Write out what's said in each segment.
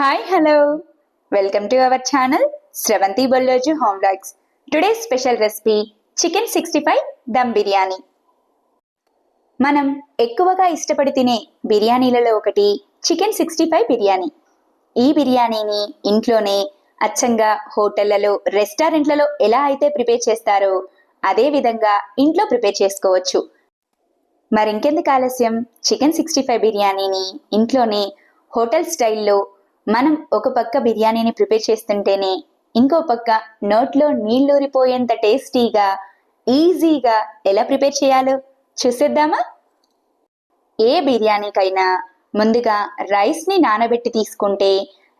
Hi hello welcome to our channel Sravanthi Bolloju home vlogs today special recipe chicken sixty five dum biryani మనం ఎక్కువగా ఇష్టపడి తినే బిర్యానీలలో ఒకటి chicken sixty five biryani. ఈ బిర్యానీని ఇంట్లోనే అచ్చంగా హోటళ్ళలో రెస్టారెంట్లలో ఎలా అయితే ప్రిపేర్ చేస్తారో అదే విధంగా ఇంట్లో ప్రిపేర్ చేసుకోవచ్చు. మరింకెందుకు ఆలస్యం? చికెన్ సిక్స్టీ ఫైవ్ బిర్యానీని ఇంట్లోనే హోటల్ స్టైల్లో మనం ఒక పక్క బిర్యానీని ప్రిపేర్ చేస్తుంటేనే ఇంకో పక్క నోట్లో నీళ్ళూరిపోయేంత టేస్టీగా ఈజీగా ఎలా ప్రిపేర్ చేయాలో చూసేద్దామా? ఏ బిర్యానీకైనా ముందుగా రైస్ని నానబెట్టి తీసుకుంటే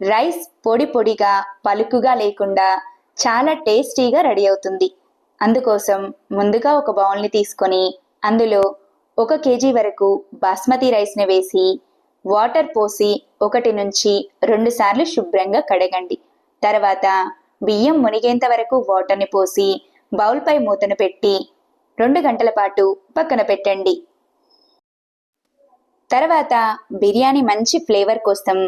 రైస్ పొడి పొడిగా పలుకుగా లేకుండా చాలా టేస్టీగా రెడీ అవుతుంది. అందుకోసం ముందుగా ఒక బౌల్ని తీసుకొని అందులో ఒక కేజీ వరకు బాస్మతి రైస్ని వేసి వాటర్ పోసి ఒకటి నుంచి రెండు సార్లు శుభ్రంగా కడగండి. తర్వాత బియ్యం మునిగేంత వరకు వాటర్ని పోసి బౌల్పై మూతను పెట్టి రెండు గంటల పాటు పక్కన పెట్టండి. తర్వాత బిర్యానీ మంచి ఫ్లేవర్ కోసం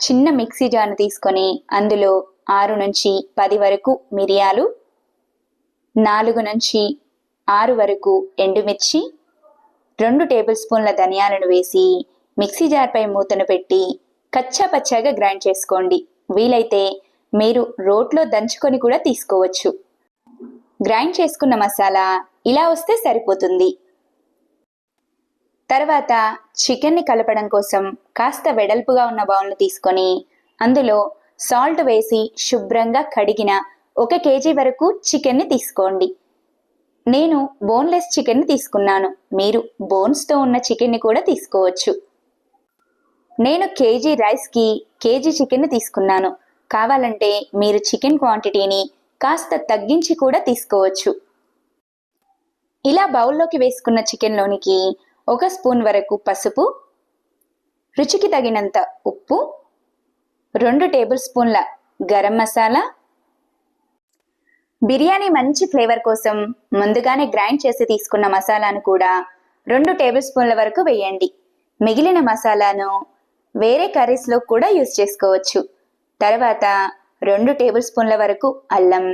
చిన్న మిక్సీ జార్ను తీసుకొని అందులో ఆరు నుంచి పది వరకు మిరియాలు నాలుగు నుంచి ఆరు వరకు ఎండుమిర్చి రెండు టేబుల్ స్పూన్ల ధనియాలను వేసి మిక్సీ జార్పై మూతను పెట్టి కచ్చాపచ్చాగా గ్రైండ్ చేసుకోండి. వీలైతే మీరు రోట్లో దంచుకొని కూడా తీసుకోవచ్చు. గ్రైండ్ చేసుకున్న మసాలా ఇలా వస్తే సరిపోతుంది. తర్వాత చికెన్ని కలపడం కోసం కాస్త వెడల్పుగా ఉన్న బౌల్ను తీసుకొని అందులో సాల్ట్ వేసి శుభ్రంగా కడిగిన ఒక కేజీ వరకు చికెన్ని తీసుకోండి. నేను బోన్లెస్ చికెన్ని తీసుకున్నాను. మీరు బోన్స్తో ఉన్న చికెన్ని కూడా తీసుకోవచ్చు. నేను కేజీ రైస్కి కేజీ చికెన్ తీసుకున్నాను. కావాలంటే మీరు చికెన్ క్వాంటిటీని కాస్త తగ్గించి కూడా తీసుకోవచ్చు. ఇలా బౌల్లోకి వేసుకున్న చికెన్లోనికి ఒక స్పూన్ వరకు పసుపు రుచికి తగినంత ఉప్పు రెండు టేబుల్ స్పూన్ల గరం మసాలా బిర్యానీ మంచి ఫ్లేవర్ కోసం ముందుగానే గ్రైండ్ చేసి తీసుకున్న మసాలాను కూడా రెండు టేబుల్ స్పూన్ల వరకు వేయండి. మిగిలిన మసాలాను వేరే కర్రీస్లో కూడా యూజ్ చేసుకోవచ్చు. తర్వాత రెండు టేబుల్ స్పూన్ల వరకు అల్లం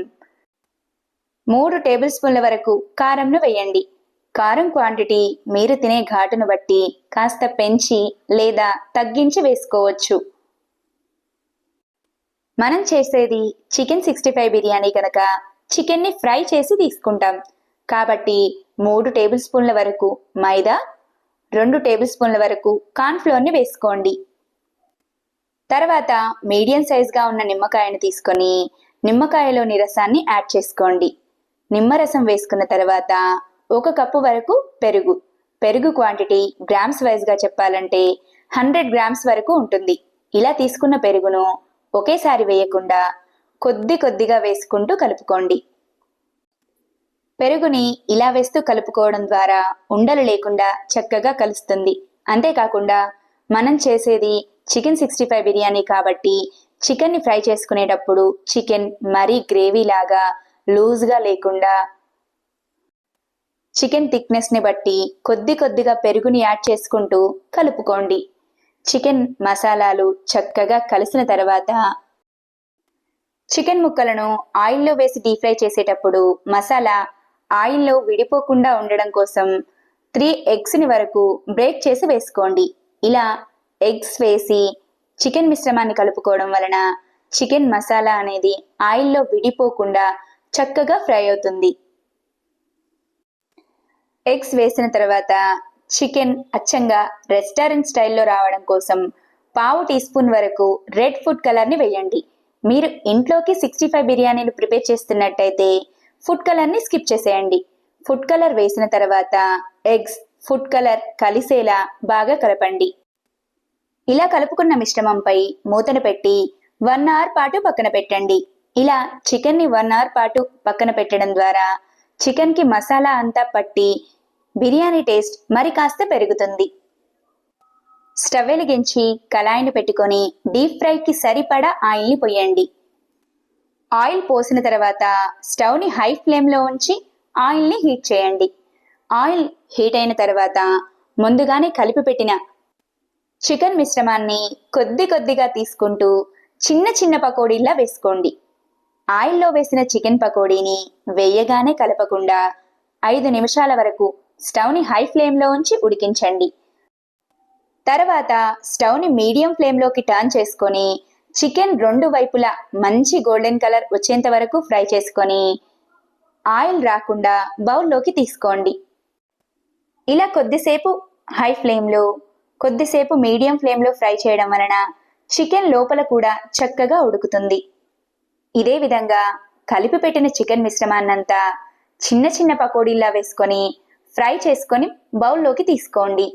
మూడు టేబుల్ స్పూన్ల వరకు కారంను వేయండి. కారం క్వాంటిటీ మీరు తినే ఘాటును బట్టి కాస్త పెంచి లేదా తగ్గించి వేసుకోవచ్చు. మనం చేసేది చికెన్ సిక్స్టీ ఫైవ్ బిర్యానీ కనుక చికెన్ని ఫ్రై చేసి తీసుకుంటాం. కాబట్టి మూడు టేబుల్ స్పూన్ల వరకు మైదా రెండు టేబుల్ స్పూన్ల వరకు కార్న్ఫ్లోర్ని వేసుకోండి. తర్వాత మీడియం సైజ్గా ఉన్న నిమ్మకాయను తీసుకొని నిమ్మకాయలోని రసాన్ని యాడ్ చేసుకోండి. నిమ్మరసం వేసుకున్న తర్వాత ఒక కప్పు వరకు పెరుగు. పెరుగు క్వాంటిటీ గ్రామ్స్ వైజ్గా చెప్పాలంటే హండ్రెడ్ గ్రామ్స్ వరకు ఉంటుంది. ఇలా తీసుకున్న పెరుగును ఒకేసారి వేయకుండా కొద్ది కొద్దిగా వేసుకుంటూ కలుపుకోండి. పెరుగుని ఇలా వేస్తూ కలుపుకోవడం ద్వారా ఉండలు లేకుండా చక్కగా కలుస్తుంది. అంతేకాకుండా మనం చేసేది చికెన్ సిక్స్టీ ఫైవ్ బిర్యానీ కాబట్టి చికెన్ని ఫ్రై చేసుకునేటప్పుడు చికెన్ మరీ గ్రేవీ లాగా లూజ్గా లేకుండా చికెన్ థిక్నెస్ని బట్టి కొద్ది కొద్దిగా పెరుగుని యాడ్ చేసుకుంటూ కలుపుకోండి. చికెన్ మసాలాలు చక్కగా కలిసిన తర్వాత చికెన్ ముక్కలను ఆయిల్లో వేసి డీప్ ఫ్రై చేసేటప్పుడు మసాలా ఆయిల్లో విడిపోకుండా ఉండడం కోసం త్రీ ఎగ్స్ని వరకు బ్రేక్ చేసి వేసుకోండి. ఇలా ఎగ్స్ వేసి చికెన్ మిశ్రమాన్ని కలుపుకోవడం వలన చికెన్ మసాలా అనేది ఆయిల్లో విడిపోకుండా చక్కగా ఫ్రై అవుతుంది. ఎగ్స్ వేసిన తర్వాత చికెన్ అచ్చంగా రెస్టారెంట్ స్టైల్లో రావడం కోసం పావు టీ స్పూన్ వరకు రెడ్ ఫుడ్ కలర్ని వేయండి. మీరు ఇంట్లోకి సిక్స్టీ ఫైవ్ బిర్యానీలు ప్రిపేర్ చేస్తున్నట్టయితే ఫుడ్ కలర్ని స్కిప్ చేసేయండి. ఫుడ్ కలర్ వేసిన తర్వాత ఎగ్స్ ఫుడ్ కలర్ కలిసేలా బాగా కలపండి. ఇలా కలుపుకున్న మిశ్రమంపై మూతను పెట్టి వన్ అవర్ పాటు పక్కన పెట్టండి. ఇలా చికెన్ని వన్ అవర్ పాటు పక్కన పెట్టడం ద్వారా చికెన్కి మసాలా అంతా పట్టి బిర్యానీ టేస్ట్ మరి కాస్త పెరుగుతుంది. స్టవ్ వెలిగించి కళాయిని పెట్టుకొని డీప్ ఫ్రైకి సరిపడా ఆయిల్ని పొయ్యండి ఆయిల్ పోసిన తర్వాత స్టవ్ని హై ఫ్లేమ్లో ఉంచి ఆయిల్ని హీట్ చేయండి. ఆయిల్ హీట్ అయిన తర్వాత ముందుగానే కలిపి పెట్టిన చికెన్ మిశ్రమాన్ని కొద్ది కొద్దిగా తీసుకుంటూ చిన్న చిన్న పకోడీలా వేసుకోండి. ఆయిల్లో వేసిన చికెన్ పకోడీని వేయగానే కలపకుండా ఐదు నిమిషాల వరకు స్టవ్ని హై ఫ్లేమ్లో ఉంచి ఉడికించండి. తర్వాత స్టవ్ని మీడియం ఫ్లేమ్లోకి టర్న్ చేసుకొని చికెన్ రెండు వైపులా మంచి గోల్డెన్ కలర్ వచ్చేంత వరకు ఫ్రై చేసుకొని ఆయిల్ రాకుండా బౌల్లోకి తీసుకోండి. ఇలా కొద్దిసేపు హై ఫ్లేమ్లో కొద్దిసేపు మీడియం ఫ్లేమ్లో ఫ్రై చేయడం వలన చికెన్ లోపల కూడా చక్కగా ఉడుకుతుంది. ఇదే విధంగా కలిపి పెట్టిన చికెన్ మిశ్రమాన్నంతా చిన్న చిన్న పకోడీలా వేసుకొని ఫ్రై చేసుకొని బౌల్లోకి తీసుకోండి.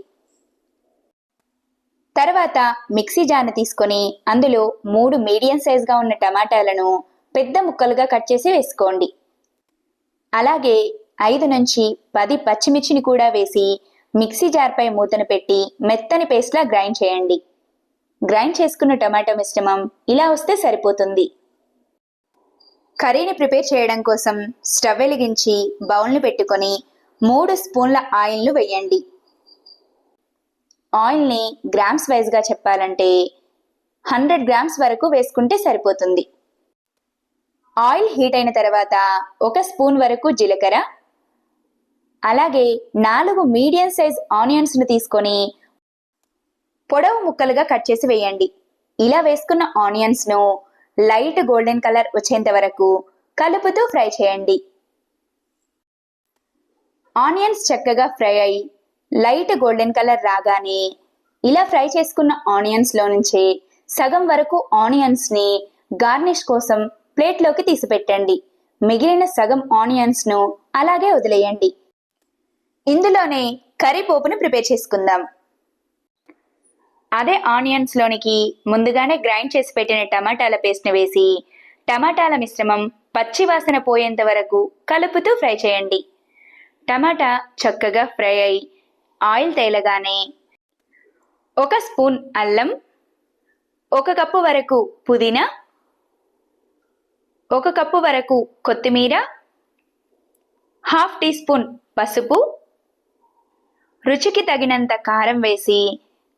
తర్వాత మిక్సీ జార్ని తీసుకొని అందులో మూడు మీడియం సైజ్గా ఉన్న టమాటాలను పెద్ద ముక్కలుగా కట్ చేసి వేసుకోండి. అలాగే ఐదు నుంచి పది పచ్చిమిర్చిని కూడా వేసి మిక్సీ జార్పై మూతను పెట్టి మెత్తని పేస్ట్లా గ్రైండ్ చేయండి. గ్రైండ్ చేసుకున్న టమాటో మిశ్రమం ఇలా వస్తే సరిపోతుంది. కర్రీని ప్రిపేర్ చేయడం కోసం స్టవ్ వెలిగించి బౌల్ని పెట్టుకొని మూడు స్పూన్ల ఆయిల్ను వేయండి. ఆయిల్ని గ్రామ్స్ వైజ్గా చెప్పాలంటే హండ్రెడ్ గ్రామ్స్ వరకు వేసుకుంటే సరిపోతుంది. ఆయిల్ హీట్ అయిన తర్వాత ఒక స్పూన్ వరకు జీలకర్ర అలాగే నాలుగు మీడియం సైజ్ ఆనియన్స్ను తీసుకొని పొడవు ముక్కలుగా కట్ చేసి వేయండి. ఇలా వేసుకున్న ఆనియన్స్ను లైట్ గోల్డెన్ కలర్ వచ్చేంత వరకు కలుపుతూ ఫ్రై చేయండి. ఆనియన్స్ చక్కగా ఫ్రై అయి లైట్ గోల్డెన్ కలర్ రాగానే ఇలా ఫ్రై చేసుకున్న ఆనియన్స్లో నుంచి సగం వరకు ఆనియన్స్ని గార్నిష్ కోసం ప్లేట్లోకి తీసిపెట్టండి. మిగిలిన సగం ఆనియన్స్ను అలాగే వదిలేయండి. ఇందులోనే కర్రీ పోపును ప్రిపేర్ చేసుకుందాం. అదే ఆనియన్స్లోనికి ముందుగానే గ్రైండ్ చేసి పెట్టిన టమాటాల పేస్ట్ని వేసి టమాటాల మిశ్రమం పచ్చి వాసన పోయేంత వరకు కలుపుతూ ఫ్రై చేయండి. టమాటా చక్కగా ఫ్రై అయి ఆయిల్ తేలగానే ఒక స్పూన్ అల్లం ఒక కప్పు వరకు పుదీనా ఒక కప్పు వరకు కొత్తిమీర హాఫ్ టీ స్పూన్ పసుపు రుచికి తగినంత కారం వేసి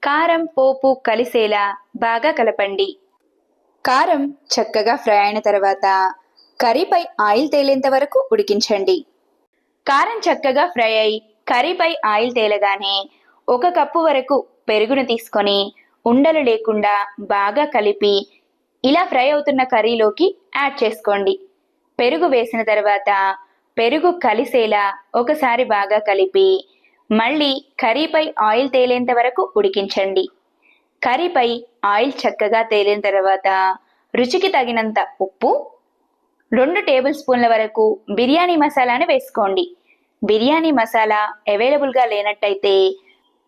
కారం పోపు కలిసేలా బాగా కలపండి. కారం చక్కగా ఫ్రై అయిన తర్వాత కర్రీపై ఆయిల్ తేలేంత వరకు ఉడికించండి. కారం చక్కగా ఫ్రై అయి కర్రీపై ఆయిల్ తేలగానే ఒక కప్పు వరకు పెరుగును తీసుకొని ఉండలు లేకుండా బాగా కలిపి ఇలా ఫ్రై అవుతున్న కర్రీలోకి యాడ్ చేసుకోండి. పెరుగు వేసిన తర్వాత పెరుగు కలిసేలా ఒకసారి బాగా కలిపి మళ్ళీ కర్రీపై ఆయిల్ తేలేంత వరకు ఉడికించండి. కర్రీపై ఆయిల్ చక్కగా తేలిన తర్వాత రుచికి తగినంత ఉప్పు రెండు టేబుల్ స్పూన్ల వరకు బిర్యానీ మసాలాను వేసుకోండి. బిర్యానీ మసాలా అవైలబుల్గా లేనట్టయితే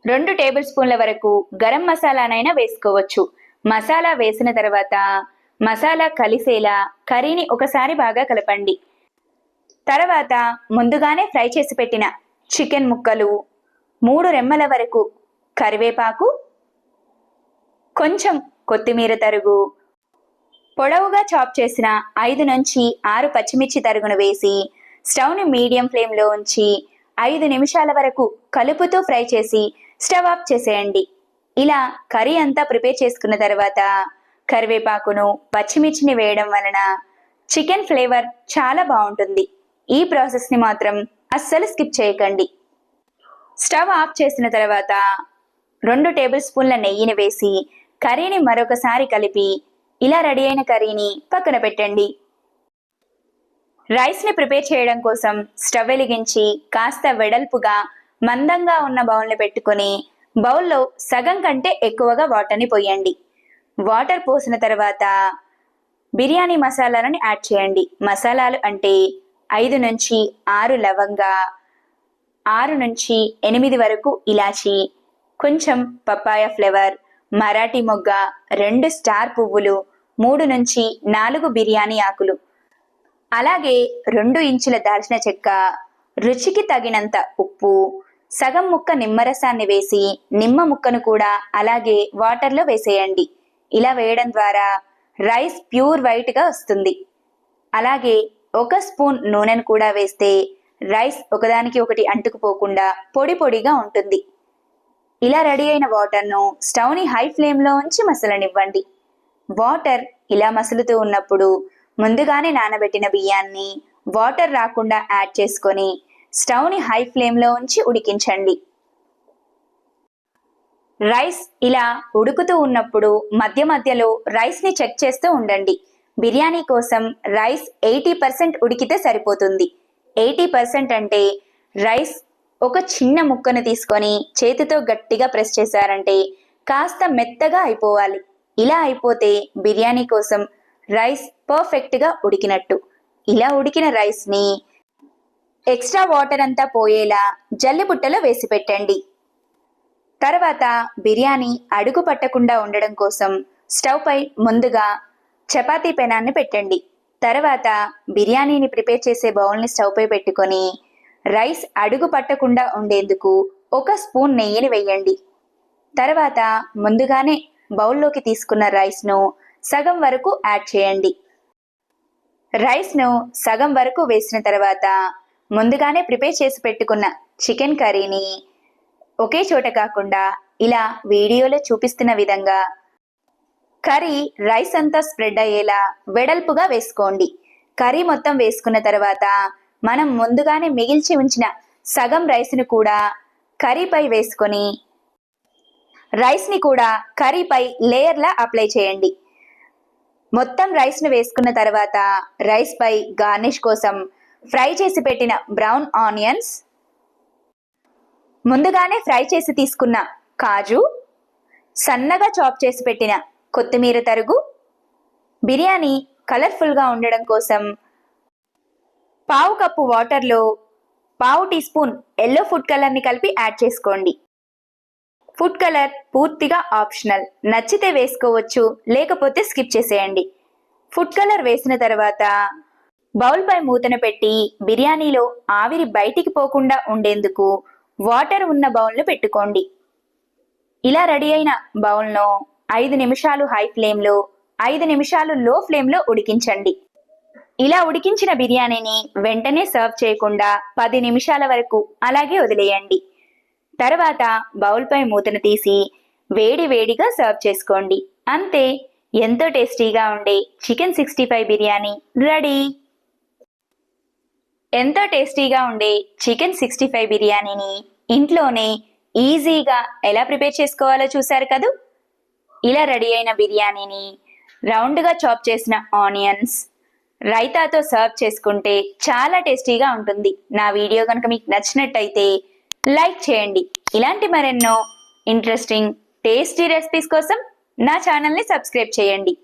రెండు టేబుల్ స్పూన్ల వరకు గరం మసాలానైనా వేసుకోవచ్చు. మసాలా వేసిన తర్వాత మసాలా కలిసేలా కర్రీని ఒకసారి బాగా కలపండి. తర్వాత ముందుగానే ఫ్రై చేసి పెట్టిన చికెన్ ముక్కలు మూడు రెమ్మల వరకు కరివేపాకు కొంచెం కొత్తిమీర తరుగు. పొడవుగా చాప్ చేసిన ఐదు నుంచి ఆరు పచ్చిమిర్చి తరుగును వేసి స్టవ్ని మీడియం ఫ్లేమ్లో ఉంచి ఐదు నిమిషాల వరకు కలుపుతూ ఫ్రై చేసి స్టవ్ ఆఫ్ చేసేయండి. ఇలా కర్రీ అంతా ప్రిపేర్ చేసుకున్న తర్వాత కరివేపాకును పచ్చిమిర్చిని వేయడం వలన చికెన్ ఫ్లేవర్ చాలా బాగుంటుంది. ఈ ప్రాసెస్ని మాత్రం అస్సలు స్కిప్ చేయకండి. స్టవ్ ఆఫ్ చేసిన తర్వాత రెండు టేబుల్ స్పూన్ల నెయ్యిని వేసి కర్రీని మరొకసారి కలిపి ఇలా రెడీ అయిన కర్రీని పక్కన పెట్టండి. రైస్ని ప్రిపేర్ చేయడం కోసం స్టవ్ వెలిగించి కాస్త వెడల్పుగా మందంగా ఉన్న బౌల్ని పెట్టుకొని బౌల్లో సగం కంటే ఎక్కువగా వాటర్ని పోయండి. వాటర్ పోసిన తర్వాత బిర్యానీ మసాలాలను యాడ్ చేయండి. మసాలాలు అంటే ఐదు నుంచి ఆరు లవంగా ఆరు నుంచి ఎనిమిది వరకు ఇలాచి కొంచెం పప్పాయ ఫ్లేవర్ మరాఠీ మొగ్గ రెండు స్టార్ పువ్వులు మూడు నుంచి నాలుగు బిర్యానీ ఆకులు. అలాగే రెండు ఇంచుల దాల్చిన చెక్క రుచికి తగినంత ఉప్పు సగం ముక్క నిమ్మరసాన్ని వేసి నిమ్మ ముక్కను కూడా అలాగే వాటర్లో వేసేయండి. ఇలా వేయడం ద్వారా రైస్ ప్యూర్ వైట్గా వస్తుంది. అలాగే ఒక స్పూన్ నూనెను కూడా వేస్తే రైస్ ఒకదానికి ఒకటి అంటుకుపోకుండా పొడి పొడిగా ఉంటుంది. ఇలా రెడీ అయిన వాటర్ను స్టవ్ని హై ఫ్లేమ్లో ఉంచి మసలనివ్వండి. వాటర్ ఇలా మసులుతూ ఉన్నప్పుడు ముందుగానే నానబెట్టిన బియ్యాన్ని వాటర్ రాకుండా యాడ్ చేసుకొని స్టవ్ని హై ఫ్లేమ్లో ఉంచి ఉడికించండి. రైస్ ఇలా ఉడుకుతూ ఉన్నప్పుడు మధ్య మధ్యలో రైస్ని చెక్ చేస్తూ ఉండండి. బిర్యానీ కోసం రైస్ ఎయిటీ పర్సెంట్ ఉడికితే సరిపోతుంది. ఎయిటీ పర్సెంట్ అంటే రైస్ ఒక చిన్న ముక్కను తీసుకొని చేతితో గట్టిగా ప్రెస్ చేశారంటే కాస్త మెత్తగా అయిపోవాలి. ఇలా అయిపోతే బిర్యానీ కోసం రైస్ పర్ఫెక్ట్గా ఉడికినట్టు. ఇలా ఉడికిన రైస్ని ఎక్స్ట్రా వాటర్ అంతా పోయేలా జల్లిబుట్టలో వేసి పెట్టండి. తర్వాత బిర్యానీ అడుగు పట్టకుండా ఉండడం కోసం స్టవ్ పై ముందుగా చపాతీ పెనాన్ని పెట్టండి. తర్వాత బిర్యానీని ప్రిపేర్ చేసే బౌల్ని స్టవ్ పై పెట్టుకొని రైస్ అడుగు పట్టకుండా ఉండేందుకు ఒక స్పూన్ నెయ్యిని వేయండి. తర్వాత ముందుగానే బౌల్లోకి తీసుకున్న రైస్ను సగం వరకు యాడ్ చేయండి. రైస్ను సగం వరకు వేసిన తర్వాత ముందుగానే ప్రిపేర్ చేసి పెట్టుకున్న చికెన్ కర్రీని ఒకే చోట కాకుండా ఇలా వీడియోలో చూపిస్తున్న విధంగా కర్రీ రైస్ అంతా స్ప్రెడ్ అయ్యేలా వెడల్పుగా వేసుకోండి. కర్రీ మొత్తం వేసుకున్న తర్వాత మనం ముందుగానే మిగిల్చి ఉంచిన సగం రైస్ను కూడా కర్రీపై వేసుకొని రైస్ని కూడా కర్రీపై లేయర్లా అప్లై చేయండి. మొత్తం రైస్ను వేసుకున్న తర్వాత రైస్పై గార్నిష్ కోసం ఫ్రై చేసి పెట్టిన బ్రౌన్ ఆనియన్స్ ముందుగానే ఫ్రై చేసి తీసుకున్న కాజు సన్నగా చాప్ చేసి పెట్టిన కొత్తిమీర తరుగు బిర్యానీ కలర్ఫుల్గా ఉండడం కోసం పావు కప్పు వాటర్లో పావు టీ స్పూన్ ఎల్లో ఫుడ్ కలర్ని కలిపి యాడ్ చేసుకోండి. ఫుడ్ కలర్ పూర్తిగా ఆప్షనల్. నచ్చితే వేసుకోవచ్చు లేకపోతే స్కిప్ చేసేయండి. ఫుడ్ కలర్ వేసిన తర్వాత బౌల్పై మూతన పెట్టి బిర్యానీలో ఆవిరి బయటికి పోకుండా ఉండేందుకు వాటర్ ఉన్న బౌల్ను పెట్టుకోండి. ఇలా రెడీ అయిన బౌల్ను ఐదు నిమిషాలు హై ఫ్లేమ్లో ఐదు నిమిషాలు లో ఫ్లేమ్లో ఉడికించండి. ఇలా ఉడికించిన బిర్యానీని వెంటనే సర్వ్ చేయకుండా పది నిమిషాల వరకు అలాగే వదిలేయండి. తర్వాత బౌల్పై మూతను తీసి వేడి వేడిగా సర్వ్ చేసుకోండి. అంతే ఎంతో టేస్టీగా ఉండే chicken sixty five biryani ready. ఎంతో టేస్టీగా ఉండే చికెన్ సిక్స్టీ ఫైవ్ బిర్యానీని ఇంట్లోనే ఈజీగా ఎలా ప్రిపేర్ చేసుకోవాలో చూశారు కదూ? ఇలా రెడీ అయిన బిర్యానీని రౌండ్గా చాప్ చేసిన ఆనియన్స్ రైతాతో సర్వ్ చేసుకుంటే చాలా టేస్టీగా ఉంటుంది. నా వీడియో కనుక మీకు నచ్చినట్టయితే లైక్ చేయండి. ఇలాంటి మరెన్నో ఇంట్రెస్టింగ్ టేస్టీ రెసిపీస్ కోసం నా ఛానల్ని సబ్స్క్రైబ్ చేయండి.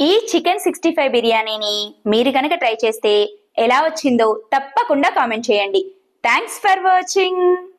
ఈ చికెన్ సిక్స్టీ ఫైవ్ బిర్యానీని మీరు కనుక ట్రై చేస్తే ఎలా వచ్చిందో తప్పకుండా కామెంట్ చేయండి. Thanks for watching.